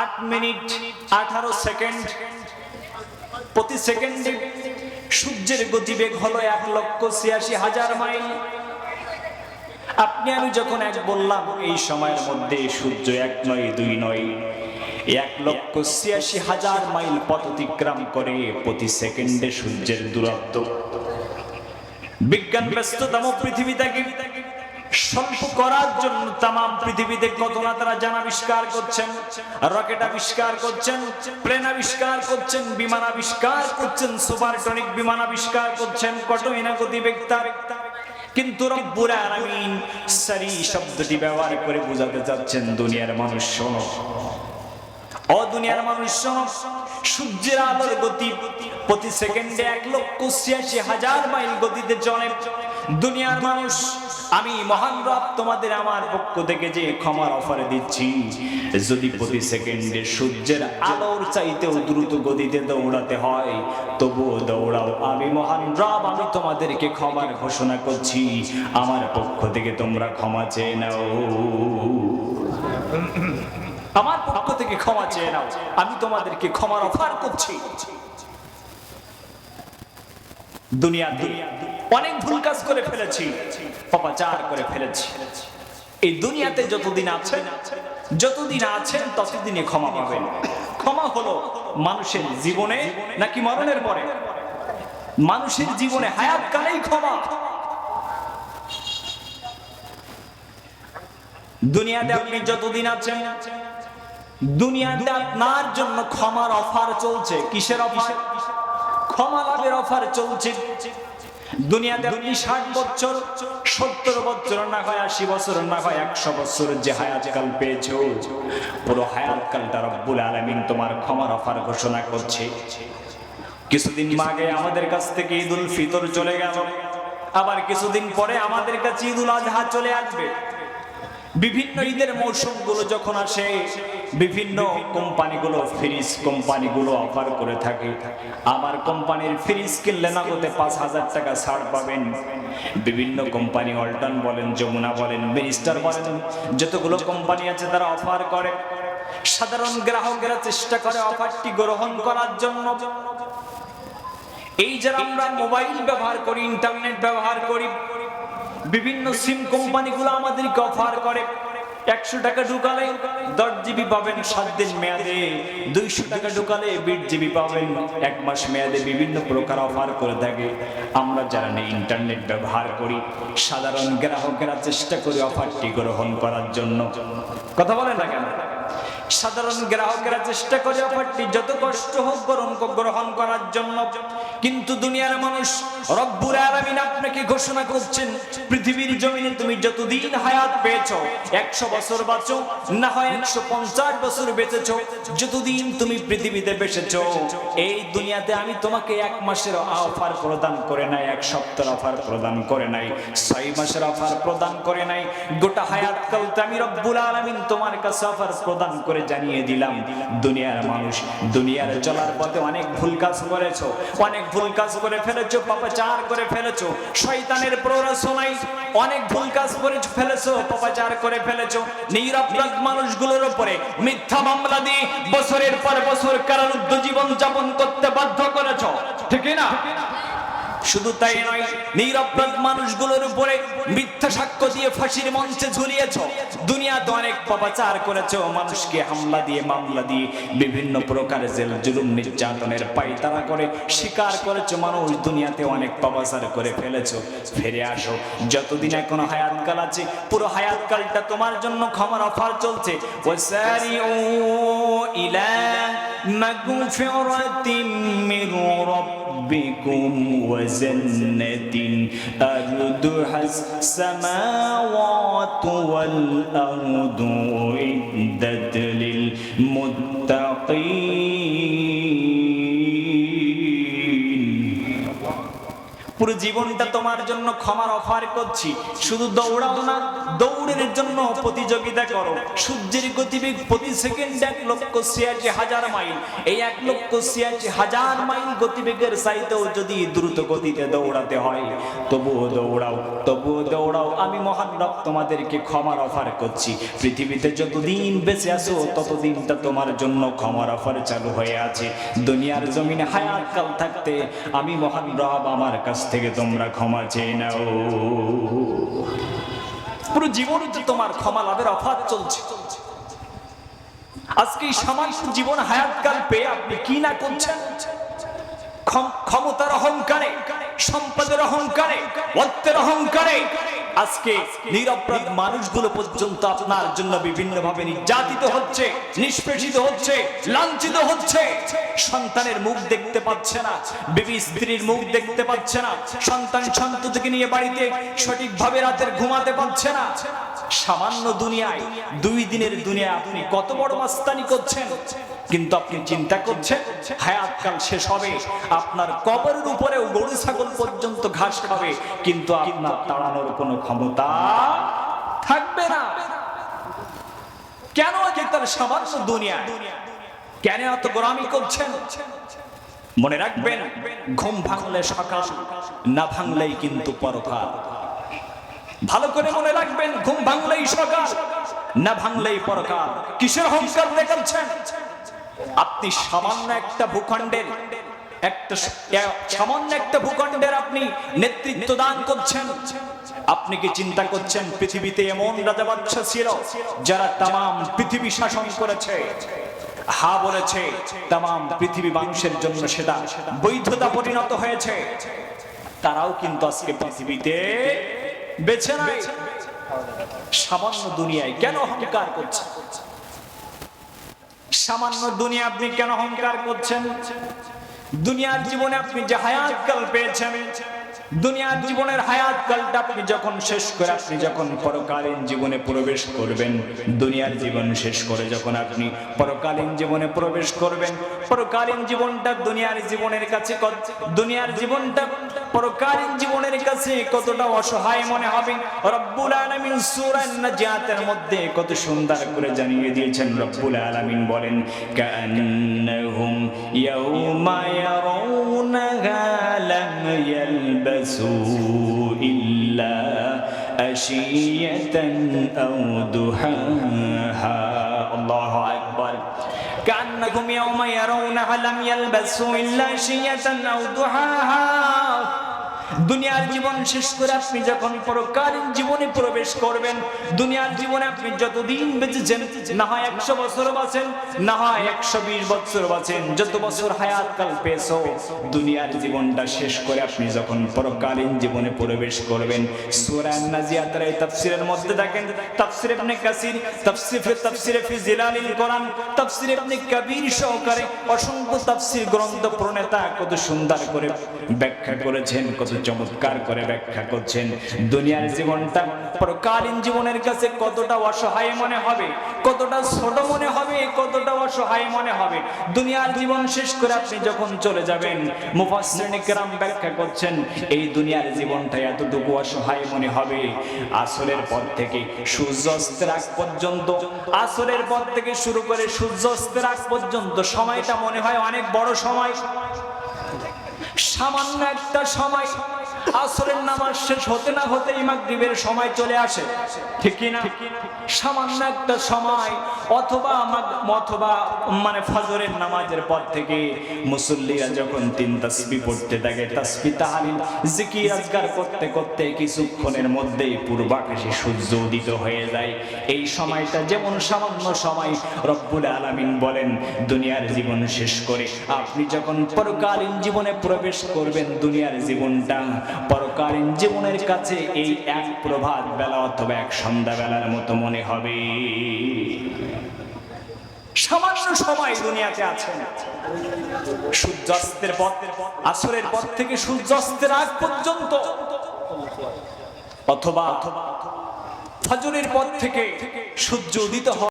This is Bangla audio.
আট মিনিট, আঠারো সেকেন্ড। প্রতি সেকেন্ডে সূর্যের গতিবেগ হলো এক লক্ষ ছিয়াশি হাজার মাইল। আপনি, আমি যখন এক বললাম, এই সময়ের মধ্যে সূর্য এক নয়, দুই নয়, এক লক্ষ ছিয়াশি হাজার মাইল পথ অতিক্রম করে প্রতি সেকেন্ডে সূর্যের দূরত্ব। বিজ্ঞান ব্যস্ততম পৃথিবীটাকে স্বল্প করার জন্য তাম পৃথিবীতে কত তারা জান আবিষ্কার করছেন, রকেট আবিষ্কার করছেন, প্লেন আবিষ্কার করছেন, বিমান আবিষ্কার করছেন সুপারটনিক বিমান আবিষ্কার করছেন কত এনা গতিবেগ তার কিন্তু রব্বুল আলামিন সারি শব্দটি ব্যবহার করে বোঝাতে চাচ্ছেন, দুনিয়ার মানুষ শোনো। ও দুনিয়ার মানুষ শোনো, সূর্যের আলোর গতি প্রতি সেকেন্ডে এক লক্ষ ছিয়াশি হাজার মাইল গতিতে চলে। দুনিয়ার মানুষ, আমি মহান রব তোমাদের আমার পক্ষ থেকে যে ক্ষমার অফারে দিচ্ছি। যদি প্রতি সেকেন্ডে সূর্যের আলোর চাইতেও দ্রুত গতিতে দৌড়াতে হয়, তবুও দৌড়াও। আমি মহান রব, আমি তোমাদেরকে ক্ষমার ঘোষণা করছি। আমার পক্ষ থেকে তোমরা ক্ষমা চেয়ে নাও। আমার পক্ষ থেকে ক্ষমা চেয়ে নাও। আমি তোমাদেরকে ক্ষমার অফার করছি। দুনিয়াতে অনেক ভুল কাজ করে ফেলেছি, অপাচার করে ফেলেছি। এই দুনিয়াতে যতদিন আছেন যতদিন আছেন ততদিনে ক্ষমা পাবেন। ক্ষমা হলো মানুষের জীবনে নাকি মরণের পরে? মানুষের জীবনে হায়াত কালেই ক্ষমা। দুনিয়াতে আপনি যতদিন আছেন, দুনিয়াতে আপনার জন্য ক্ষমার অফার চলছে। কিসের অফার? ক্ষমা লাভের অফার চলছে। দুনিয়াতে আপনি ষাট বছর, সত্তর বছর, না হয় আশি বছর, না হয় একশো বছর যে হায়াতকাল পেয়েছ, পুরো হায়াতকালটা রব্বুল আলমিন তোমার ক্ষমার অফার ঘোষণা করছে। কিছুদিন আগে আমাদের কাছ থেকে ঈদ উল ফিতর চলে গেল, আবার কিছুদিন পরে আমাদের কাছে ঈদ উল আজহা চলে আসবে। বিভিন্ন ঈদের মৌসুমগুলো যখন আসে, বিভিন্ন কোম্পানিগুলো, ফ্রিজ কোম্পানিগুলো অফার করে থাকে। আমার কোম্পানির ফ্রিজ কিনলে নগদে পাঁচ হাজার টাকা ছাড় পাবেন। বিভিন্ন কোম্পানি অল্টন বলেন, যমুনা বলেন, মিনিস্টার বলেন, যতগুলো কোম্পানি আছে তারা অফার করে। সাধারণ গ্রাহকেরা চেষ্টা করে অফারটি গ্রহণ করার জন্য। এই যারা আমরা মোবাইল ব্যবহার করি ইন্টারনেট ব্যবহার করি বিভিন্ন সিম কোম্পানিগুলো আমাদেরকে অফার করে। একশো টাকা ঢুকালে দশ জিবি পাবেন সাত দিন মেয়াদে। দুইশো টাকা ঢুকালে বিশ জিবি পাবেন। এক মাস মেয়াদে বিভিন্ন প্রকার অফার করে থাকে। আমরা যারা ইন্টারনেট ব্যবহার করি, সাধারণ গ্রাহকেরা চেষ্টা করি অফারটি গ্রহণ করার জন্য। কথা বলেন না কেন? সাধারণ গ্রাহকেরা চেষ্টা করে অফারটি যত কষ্ট হোক গ্রহণ গ্রহণ করার জন্য। কিন্তু দুনিয়ার মানুষ রব্বুর আলামিন আপনাকে ঘোষণা করছেন, পৃথিবীর জমিনে তুমি যতদিন হায়াত পেয়েছ, একশো বছর বাঁচো, না হয় একশো পঞ্চাশ বছর বেঁচেছো, যতদিন তুমি পৃথিবীতে বেঁচেছো। এই দুনিয়াতে আমি তোমাকে এক মাসের অফার প্রদান করে নাই, এক সপ্তাহের অফার প্রদান করে নাই, ছয় মাসের অফার প্রদান করে নাই। গোটা হায়াত কালতে আমি রব্বুল আলামিন তোমার কাছে অফার প্রদান করে জানিয়ে দিলাম, দুনিয়ার মানুষ, দুনিয়ার চলার পথে অনেক ভুল কাজ করেছ, অনেক ভুল কাজ করে ফেলেছো পাপাচার করে ফেলেছো, শয়তানের প্ররোচনায় অনেক ভুল কাজ করে ফেলেছো পাপাচার করে ফেলেছো, নিরপরাধ মানুষগুলোর উপরে মিথ্যা মামলা দিয়ে বছরের পর বছর কারারুদ্ধ জীবন যাপন করতে বাধ্য করেছ, ঠিক না? শুধু তাই নয় নিরপরাধ মানুষগুলোর উপরে মিথ্যা সাক্ষ্য দিয়ে ফাঁসির মঞ্চে ঝুলিয়েছ দুনিয়াতে অনেক পাপাচার করেছ মানুষকে হামলা দিয়ে মামলা দিয়ে বিভিন্ন প্রকার জেল জুলুম নির্যাতনের পাইতারা করে স্বীকার করেছো মানুষ দুনিয়াতে অনেক পাপাচার করে ফেলেছো ফিরে আসো যতদিন এখনো হায়াতকাল আছে পুরো হায়াতকালটা তোমার জন্য ক্ষমার অফার চলছে ওয়াসারিউ ইলা মাগফিরাতিম মির ربكم وجنة أرضها السماوات والأرض أعدت للمتقين. পুরো জীবনটা তোমার জন্য ক্ষমার অফার করছি। শুধু দৌড়াও না, দৌড়ের জন্য প্রতিযোগিতা করো। সূর্যের গতিবেগ প্রতি সেকেন্ডে এক লক্ষ ছিয়াশি হাজার মাইল। এই এক লক্ষ ছিয়াশি হাজার মাইল গতিবেগের চাইতেও যদি দ্রুত গতিতে দৌড়াতে হয়, তবুও দৌড়াও তবুও দৌড়াও। আমি মহান রব তোমাদেরকে ক্ষমার অফার করছি। পৃথিবীতে যতদিন বেঁচে আছো, ততদিনটা তোমার জন্য ক্ষমার অফার চালু হয়ে আছে। দুনিয়ার জমিনে হায়াত কাল থাকতে আমি মহান রব আমার কাছ থেকে তোমরা ক্ষমা চেয়ে নাও। পুরো জীবনে তো তোমার ক্ষমা লাভের অফার চলছে। আজকে এই সামান্য জীবন হায়াতকাল পেয়ে আপনি কি না করছেন? ক্ষম- ক্ষমতার অহংকারে সম্পদের অহংকারে, অর্থের অহংকারে। আজকে নিরপরাধ মানুষগুলো পর্যন্ত আপনার জন্য বিভিন্ন ভাবে নির্যাতিত হচ্ছে, নিষ্পেষিত হচ্ছে, লাঞ্ছিত হচ্ছে। সন্তানের মুখ দেখতে পাচ্ছে না, বিবি স্ত্রীর মুখ দেখতে পাচ্ছে না, সন্তান সন্ততিকে নিয়ে বাড়িতে সঠিকভাবে রাতের ঘুমাতে পারছে না। সামান্য দুনিয়ায়, দুই দিনের দুনিয়ায় আপনি কত বড় মাস্তানি করছেন? কিন্তু আপনি চিন্তা করছেন হায়াতকাল শেষ হবে, আপনার কবরের উপরে গরু ছাগল পর্যন্ত ঘাস খাবে, কিন্তু আপনার তাড়ানোর কোনো ক্ষমতা থাকবে না। কেন যে তার সামান্য দুনিয়া? কেন এত গোলামি করছেন? মনে রাখবেন, ঘুম ভাঙলে সকাল, না ভাঙলেই কিন্তু পরকাল। ভালো করে মনে রাখবেন, ঘুম ভাঙলেই সকাল, না ভাঙলেই পরকাল। কিসের অহংকার দেখাচ্ছেন আপনি সামান্য একটা ভূখণ্ডের সামান্য একটা ভূখণ্ডের আপনি নেতৃত্ব দান করছেন। আপনি কি চিন্তা করছেন পৃথিবীতে এমন ছিল যারা তাম পৃথিবী শাসন করেছে? হা বলেছে তাম পৃথিবী মানুষের জন্য সেটা বৈধতা পরিণত হয়েছে। তারাও কিন্তু আজকে পৃথিবীতে বেছে নাই সামান্য দুনিয়ায় কেন অহংকার করছে? সামান্য দুনিয়া আপনি কেন অহংকার করছেন? দুনিয়ার জীবনে আপনি যে হায়াত কাল পেয়েছেন, দুনিয়ার জীবনের হায়াত কালটা আপনি যখন শেষ করে আপনি যখন পরকালীন জীবনে প্রবেশ করবেন, দুনিয়ার জীবন শেষ করে যখন আপনি পরকালীন জীবনে প্রবেশ করবেন, পরকালীন জীবনটা দুনিয়ার জীবনের কাছে দুনিয়ার জীবনটা পরকালীন জীবনের কাছে কতটা অসহায় মনে হবে রব্বুল আলামিন সূরা নাজিয়াতের মধ্যে কত সুন্দর করে জানিয়ে দিয়েছেন রব্বুল আলামিন বলেন কান্নাহুম ইয়াউমা ইয়ারাউনাহা লাম ইয়ালবাসু ইল্লা আশিয়াতান আও দুহাহা আল্লাহু আকবার كأنكم يوم يرونها لم يلبسوا إلا عشية أو ضحاها দুনিয়ার জীবন শেষ করে আপনি যখন পরকালীন জীবনে প্রবেশ করবেন, দুনিয়ার জীবনে আপনি যতদিন বেঁচেছেন, না হয় একশো বছর বাঁচেন, না হয় একশো বিশ বছর বাঁচেন, যত বছর হায়াত কাল পেয়েছ, দুনিয়ার জীবনটা শেষ করে আপনি যখন পরকালীন জীবনে প্রবেশ করবেন নাজিয়াতের এই তাফসীরের মধ্যে দেখেন কাসির ফি সহকারে অসংখ্য তাফসীর গ্রন্থ প্রণেতা কত সুন্দর করে ব্যাখ্যা করেছেন, কত চমৎকার করে ব্যাখ্যা করছেন। দুনিয়ার জীবনটা পরকালীন জীবনের কাছে কতটা অসহায় মনে হবে, কতটা ছোট মনে হবে, কতটা অসহায় মনে হবে। দুনিয়ার জীবন শেষ করে আপনি যখন চলে যাবেন, মুফাসসিরিন কেরাম ব্যাখ্যা করছেন, এই দুনিয়ার জীবনটা এতটুকু অসহায় মনে হবে। আসরের পর থেকে সূর্যাস্তের আগ পর্যন্ত, আসরের পর থেকে শুরু করে সূর্যাস্তের আগ পর্যন্ত সময়টা মনে হয় অনেক বড় সময়। সামান্য একটা সময় আসরের নামাজ শেষ হতে না হতেই মাগরিবের সময় চলে আসে। ঠিক কি না সামান্য একটা সময় অথবা মাগ- অথবা মানে ফজরের নামাজের পর থেকে মুসল্লিরা যখন তিন তাসবি পড়তে থাকে, তাসবি তাহলিল জিকির আজগার করতে করতে কিছুক্ষণের মধ্যেই পূর্বাকাশে সূর্য উদিত হয়ে যায়। এই সময়টা যেমন সামান্য সময়, রব্বুল আলামিন বলেন, দুনিয়ার জীবন শেষ করে। আপনি যখন পরকালীন জীবনে প্রবেশ করবেন, দুনিয়ার জীবনটা পরকালীন জীবনের কাছে এই এক প্রভাত বেলা অথবা এক সন্ধ্যা বেলার মতো মনে হবে। সামান্য সময় দুনিয়াতে আছেন। সূর্যাস্তের পর, আসরের পর থেকে সূর্যাস্তের আগ পর্যন্ত অথবা ফজরের পর থেকে সূর্য উদিত